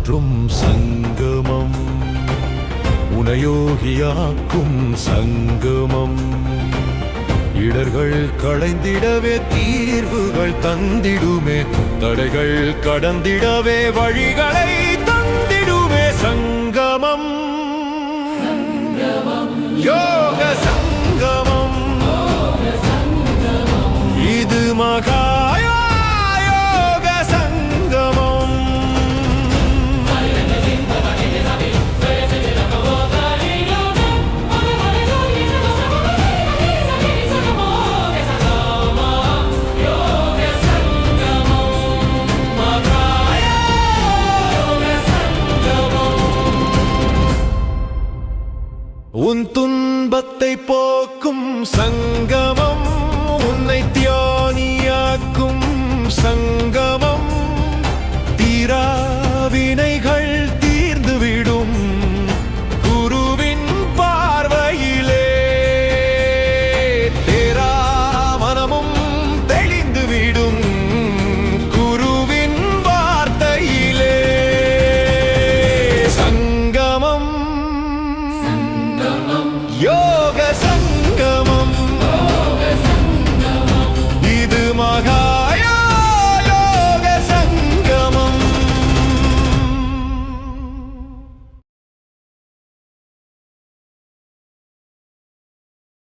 மாற்றும் சங்கமம். உனயோகியாக்கும் சங்கமம். இடர்கள் களைந்திடவே தீர்வுகள் தந்திடுமே. தடைகள் கடந்திடவே வழிகளை உன் துன்பத்தை போக்கும் சங்கமம் உன்னை Yo!